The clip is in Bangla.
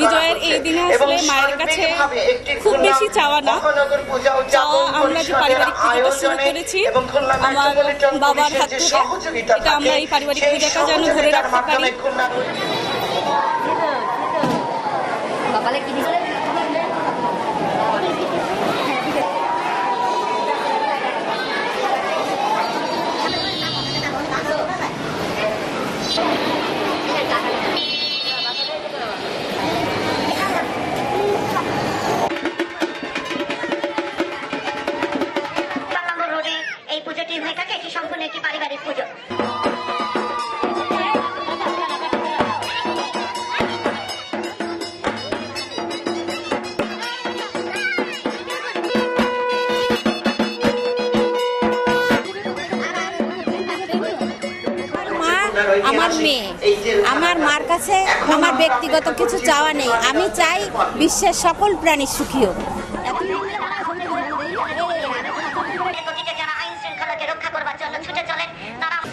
বিজয়ের এই দিনে আসলে মায়ের কাছে খুব বেশি চাওয়া না। চাওয়া আমরা যে পারিবারিক পুজোটা শুরু করেছি আমার বাবার হাত থেকে এটা আমরা এই পারিবারিক পূজাটা যেন ধরে রাখতে পারি। একটি পারিবারিক পুজো? আমার মেয়ে। আমার মার কাছে আমার ব্যক্তিগত কিছু চাওয়া নেই। আমি চাই বিশ্বের সকল প্রাণী সুখী হোক। 있었던 수제자는 나라